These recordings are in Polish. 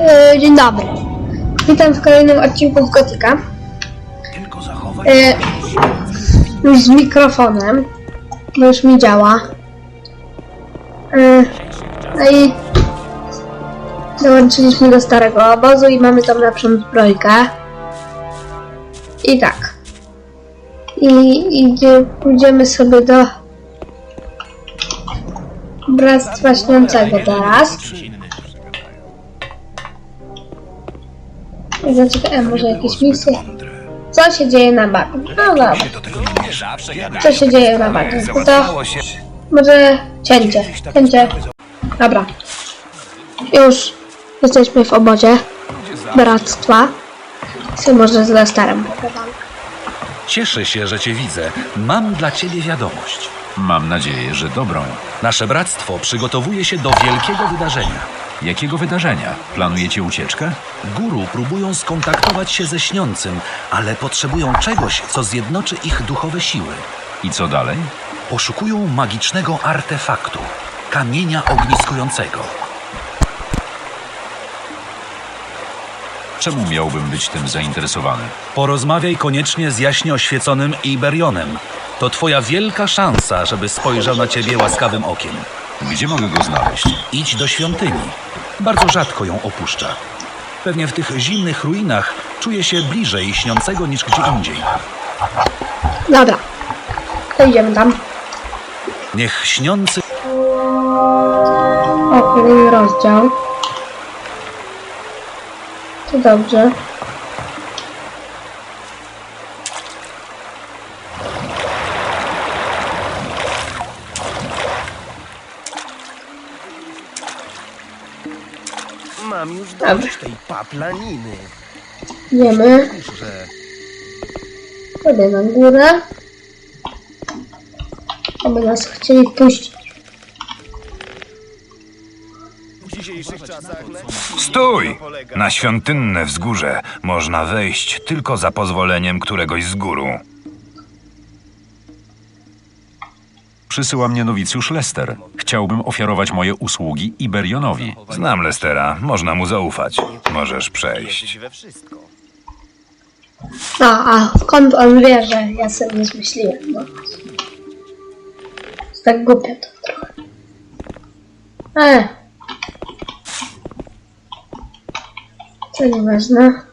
E, dzień dobry. Witam w kolejnym odcinku z Gotika. Tylko zachowaj E, już z mikrofonem, bo już mi działa. E, no i dołączyliśmy do starego obozu i mamy tam lepszą zbrojkę. I tak. I idzie, pójdziemy sobie do Bractwa Śniącego teraz. Zaczekaj, może jakieś misje? Co się dzieje na bagnie? No dobra. Co się dzieje na? No to może cięcie. Cięcie. Dobra. Już jesteśmy w obozie bractwa. Co może z Lesterem pogadamy. Cieszę się, że cię widzę. Mam dla ciebie wiadomość. Mam nadzieję, że dobrą. Nasze bractwo przygotowuje się do wielkiego wydarzenia. Jakiego wydarzenia? Planujecie ucieczkę? Guru próbują skontaktować się ze śniącym, ale potrzebują czegoś, co zjednoczy ich duchowe siły. I co dalej? Poszukują magicznego artefaktu kamienia ogniskującego. Czemu miałbym być tym zainteresowany? Porozmawiaj koniecznie z jaśnie oświeconym Iberionem. To twoja wielka szansa, żeby spojrzał na ciebie łaskawym okiem. Gdzie mogę go znaleźć? Idź do świątyni. Bardzo rzadko ją opuszcza. Pewnie w tych zimnych ruinach czuje się bliżej śniącego niż gdzie indziej. Dobra. To idziemy tam. Niech śniący O, kolejny rozdział. To dobrze. Mam już Dobra. dość tej paplaniny. Idziemy Że sobie na górę. Aby nas chcieli puścić. w dzisiejszych czasach na Stój! Na świątynne wzgórze można wejść tylko za pozwoleniem któregoś z guru. Przysyła mnie nowicjusz Lester. Chciałbym ofiarować moje usługi Iberionowi. Znam Lestera, można mu zaufać. Możesz przejść. we wszystko. A, a skąd on wie, że ja sobie nie zmyśliłem? No. Jest tak głupio to trochę. E. To nieważne.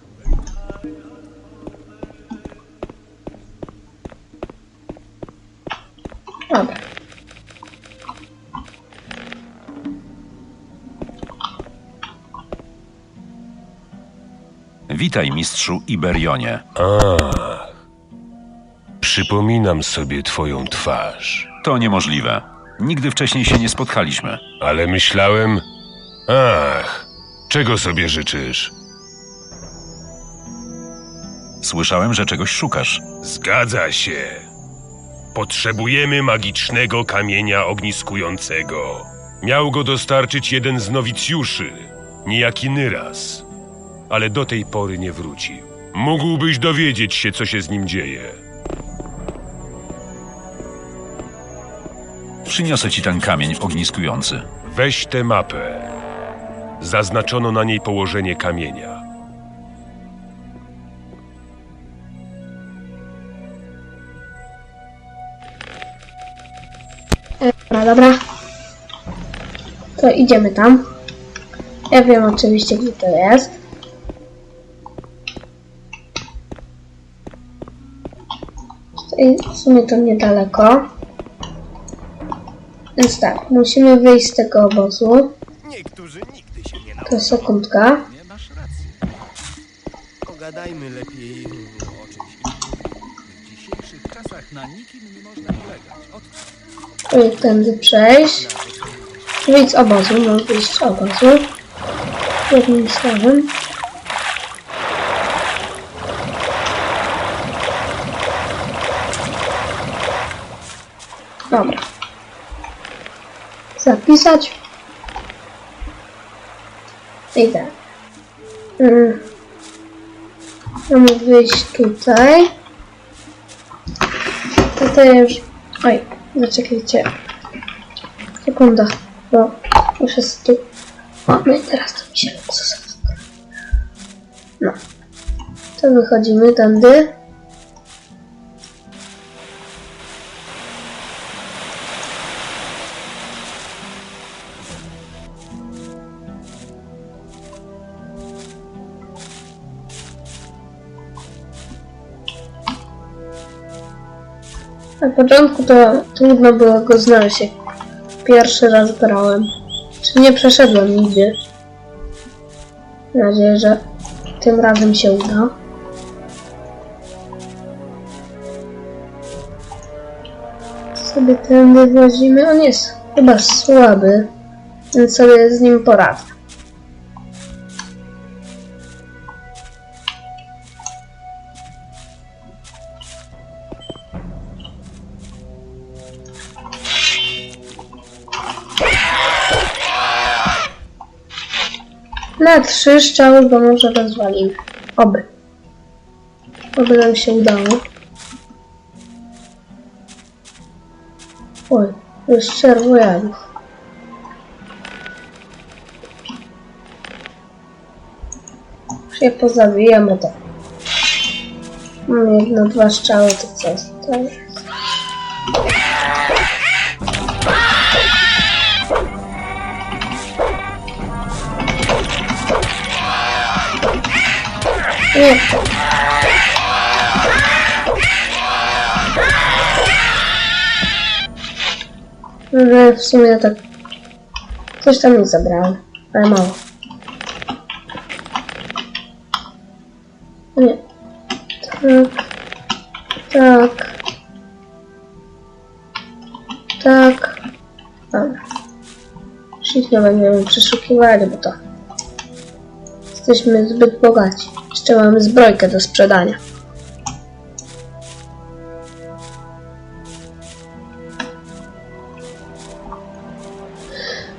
Witaj, mistrzu Iberionie. Przypominam sobie twoją twarz, To niemożliwe. Nigdy wcześniej się nie spotkaliśmy. ale myślałem. Ach, czego sobie życzysz? Słyszałem, że czegoś szukasz. Zgadza się. Potrzebujemy magicznego kamienia ogniskującego. Miał go dostarczyć jeden z nowicjuszy, niejaki Nyras, ale do tej pory nie wrócił. Mógłbyś dowiedzieć się, co się z nim dzieje. Przyniosę ci ten kamień ogniskujący. Weź tę mapę. Zaznaczono na niej położenie kamienia. Dobra, dobra. To idziemy tam. Ja wiem oczywiście, gdzie to jest. Tutaj w sumie to niedaleko. Więc tak, musimy wyjść z tego obozu. Niektórzy nigdy się nie nauczą. To sekundka. Nie masz racji. Pogadajmy lepiej o czymś innym. W dzisiejszych czasach na nikim nie można polegać. Od Tutaj tędy przejść. Wyjść z obozu, no wyjść z obozu. Jednym słowem. Dobra. Zapisać. I tak. Mm. Mamy wyjść tutaj. Tutaj już... Oj, zaczekajcie. Sekunda, bo muszę tu... O, no i teraz to mi się luksus. No. To wychodzimy tędy. Na początku to trudno było go znaleźć, jak pierwszy raz grałem. Czy nie przeszedłem nigdy. Mam nadzieję, że tym razem się uda. Sobie tędy włazimy. On jest chyba słaby, więc sobie z nim poradzę. Na trzy strzały go może rozwalimy. Oby. Oby nam się udało. Oj, już czerwojadów. Już je pozabijamy to. Mam jedno, dwa strzały, to co? Jest. Nie. Że w sumie tak coś tam mi zabrałem, ale mało. Nie. Tak. Tak. Tak. Dobra. Już ich nie będziemy przeszukiwać, bo to jesteśmy zbyt bogaci. Jeszcze mamy zbrojkę do sprzedania.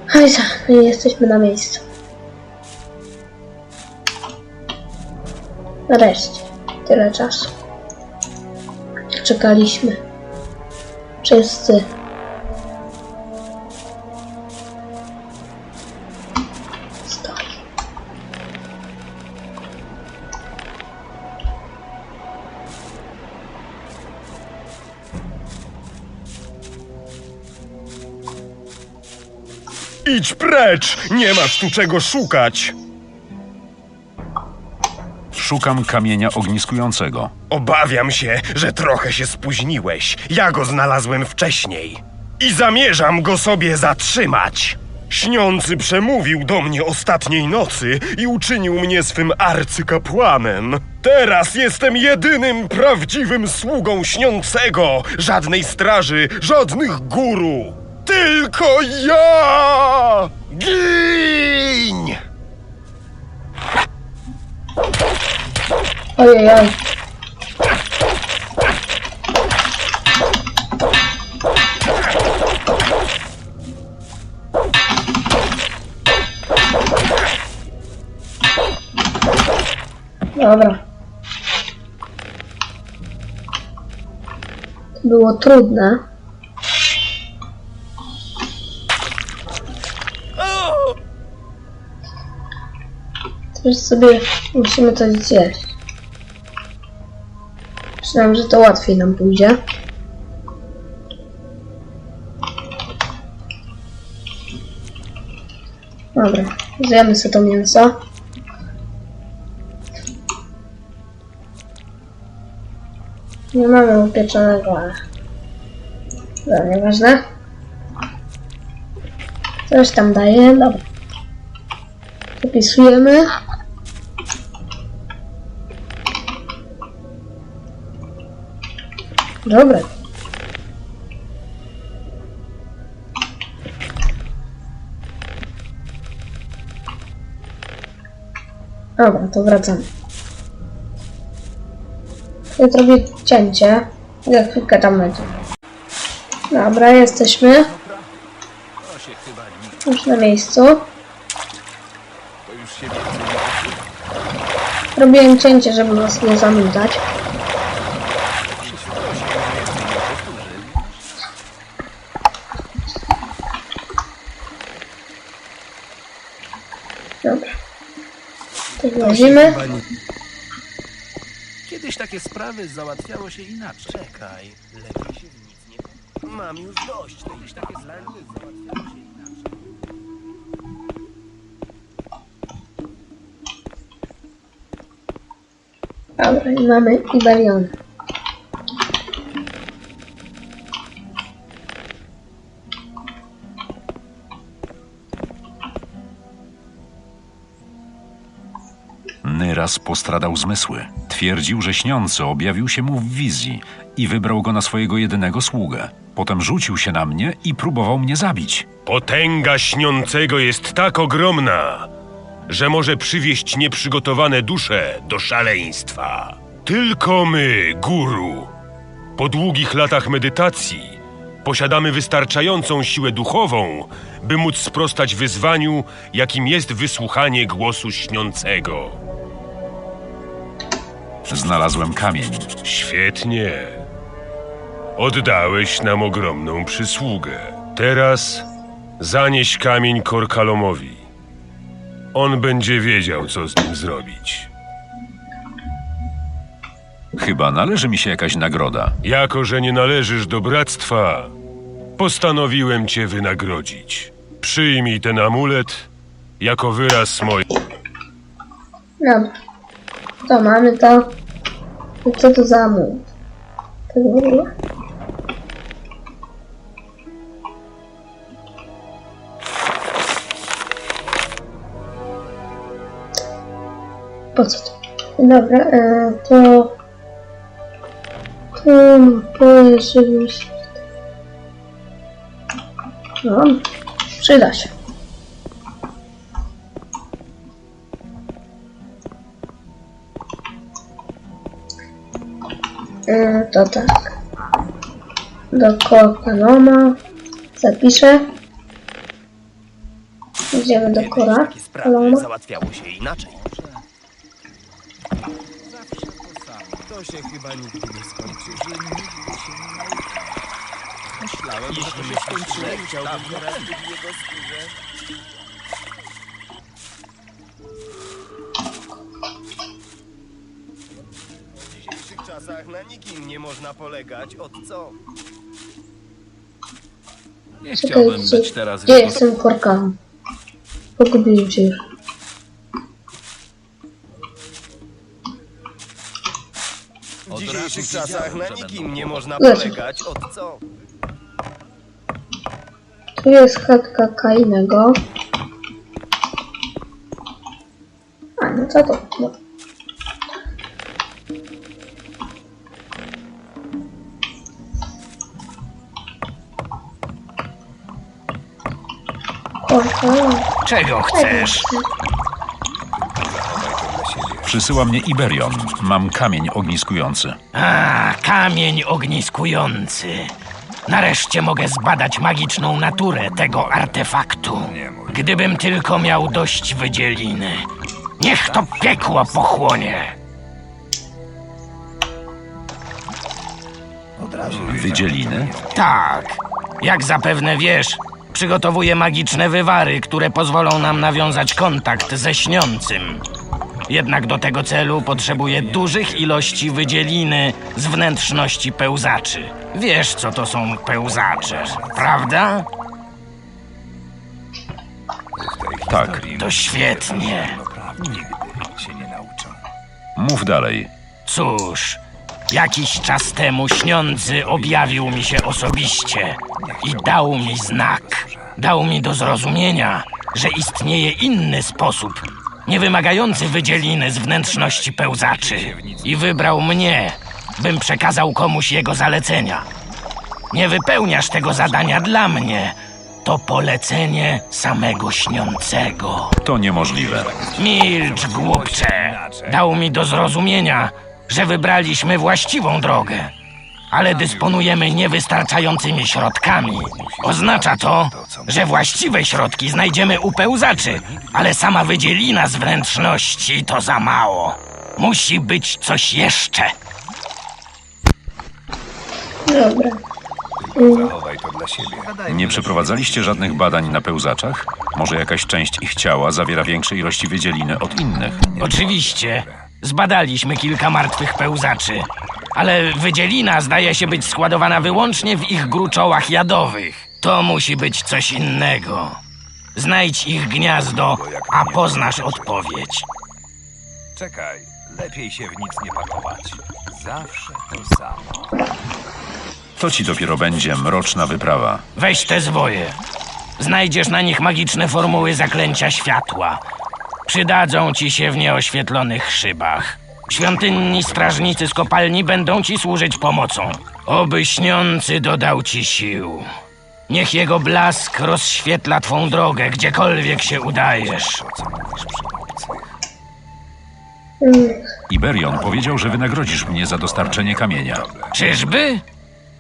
Hajsa, jesteśmy na miejscu. Nareszcie. Tyle czasu. Czekaliśmy. Wszyscy. Idź precz! Nie masz tu czego szukać! Szukam kamienia ogniskującego. Obawiam się, że trochę się spóźniłeś. Ja go znalazłem wcześniej. I zamierzam go sobie zatrzymać. Śniący przemówił do mnie ostatniej nocy i uczynił mnie swym arcykapłanem. Teraz jestem jedynym prawdziwym sługą śniącego. Żadnej straży, żadnych guru. Tylko ja! Giń! Ojej, oj. Dobra. Było trudne. Teraz sobie musimy coś zjeść. Myślałem, że to łatwiej nam pójdzie. Dobra, zjemy sobie to mięso. Nie mamy upieczonego, ale... Dobra, nieważne. Coś tam daje, dobra. Zapisujemy. Dobra. Dobra, to wracamy. Ja zrobię cięcie. Za chwilkę tam będzie. Dobra, jesteśmy. Już na miejscu. Robiłem cięcie, żeby was nie zanudzać. Nie... Kiedyś takie sprawy załatwiało się inaczej. Czekaj, lepiej się w nic nie... Mam już dość tej takie zlędły załatwiało się inaczej. Dobra, i mamy Iberion. Nyras postradał zmysły. Twierdził, że śniący objawił się mu w wizji i wybrał go na swojego jedynego sługę. Potem rzucił się na mnie i próbował mnie zabić. Potęga śniącego jest tak ogromna, że może przywieść nieprzygotowane dusze do szaleństwa. Tylko my, guru, po długich latach medytacji, posiadamy wystarczającą siłę duchową, by móc sprostać wyzwaniu, jakim jest wysłuchanie głosu śniącego. Znalazłem kamień. Świetnie. Oddałeś nam ogromną przysługę. Teraz zanieś kamień Korkalomowi. On będzie wiedział, co z nim zrobić. Chyba należy mi się jakaś nagroda. Jako, że nie należysz do bractwa, postanowiłem cię wynagrodzić. Przyjmij ten amulet jako wyraz mojej. Dobra. To mamy to. Co to za? To w ogóle? Po co to? Dobra, e, to... To już... No, przyda się. E, to tak. Do Korkaloma. Zapiszę. Idziemy do Kiedyś takie sprawy Korkaloma. załatwiało się inaczej. To się chyba nigdy nie skończy. Myślałem, że to się skończyło już dawno Teraz temu. Na nikim nie można polegać. Od co? Nie chciałbym Czekajcie, być teraz gdzie w jestem Korkalom? Pogubiłem się już. W Od dzisiejszych razu czasach wiedziałem, na że nikim będą nie można Lecz. polegać. Od co? Tu jest chatka Kainego. A, no co to? No. Czego chcesz? Przysyła mnie Iberion. Mam kamień ogniskujący. A, kamień ogniskujący. Nareszcie mogę zbadać magiczną naturę tego artefaktu. Gdybym tylko miał dość wydzieliny. Niech to piekło pochłonie. Wydzieliny? Tak. Jak zapewne wiesz, przygotowuję magiczne wywary, które pozwolą nam nawiązać kontakt ze śniącym. Jednak do tego celu potrzebuję dużych ilości wydzieliny z wnętrzności pełzaczy. Wiesz, co to są pełzacze, prawda? Tak. To świetnie. Mów dalej. Cóż, jakiś czas temu śniący objawił mi się osobiście i dał mi znak. Dał mi do zrozumienia, że istnieje inny sposób, nie wymagający wydzieliny z wnętrzności pełzaczy. I wybrał mnie, bym przekazał komuś jego zalecenia. Nie wypełniasz tego zadania dla mnie. To polecenie samego śniącego. To niemożliwe. Milcz, głupcze! Dał mi do zrozumienia, że wybraliśmy właściwą drogę, ale dysponujemy niewystarczającymi środkami. Oznacza to, że właściwe środki znajdziemy u pełzaczy, ale sama wydzielina z wnętrzności to za mało. Musi być coś jeszcze. Dobra. Zachowaj to dla siebie. Nie przeprowadzaliście żadnych badań na pełzaczach? Może jakaś część ich ciała zawiera większe ilości wydzieliny od innych? Oczywiście. Zbadaliśmy kilka martwych pełzaczy. Ale wydzielina zdaje się być składowana wyłącznie w ich gruczołach jadowych. To musi być coś innego. Znajdź ich gniazdo, a poznasz odpowiedź. Czekaj, lepiej się w nic nie pakować. Zawsze to samo. To ci dopiero będzie mroczna wyprawa. Weź te zwoje. Znajdziesz na nich magiczne formuły zaklęcia światła. Przydadzą ci się w nieoświetlonych szybach. Świątynni strażnicy z kopalni będą ci służyć pomocą. Oby śniący dodał ci sił. Niech jego blask rozświetla twą drogę, gdziekolwiek się udajesz. Iberion powiedział, że wynagrodzisz mnie za dostarczenie kamienia. Czyżby?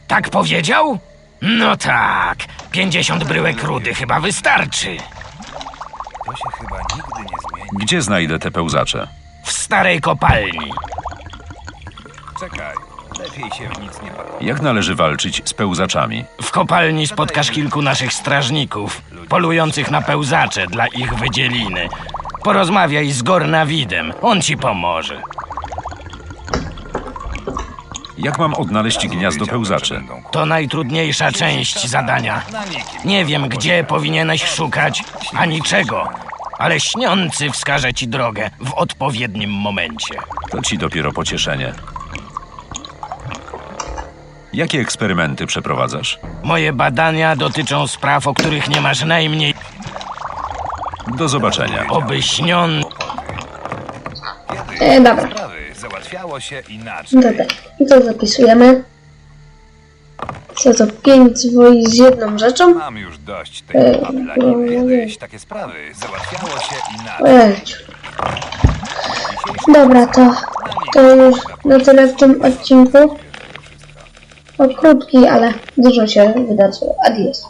Tak powiedział? No tak. 50 bryłek rudy chyba wystarczy. To się chyba. Gdzie znajdę te pełzacze? W starej kopalni. Czekaj, lepiej się w nic nie pakować. Jak należy walczyć z pełzaczami? W kopalni spotkasz kilku naszych strażników, polujących na pełzacze dla ich wydzieliny. Porozmawiaj z Gornawidem, on ci pomoże. Jak mam odnaleźć gniazdo pełzaczy? To najtrudniejsza część zadania. Nie wiem, gdzie powinieneś szukać, ani czego, ale śniący wskaże ci drogę w odpowiednim momencie. To ci dopiero pocieszenie. Jakie eksperymenty przeprowadzasz? Moje badania dotyczą spraw, o których nie masz najmniej. Do zobaczenia. Oby śniący. E, dobra, Sprawy załatwiało się inaczej. dobra. I to zapisujemy. Co to? Pięć zwoi z jedną rzeczą? Mam już dość tej Ej, paplaniny. no, Kiedyś takie sprawy załatwiało się inaczej. Ej. Dobra, to, to już na tyle w tym odcinku. O, krótki, ale dużo się wydarzyło. Adios.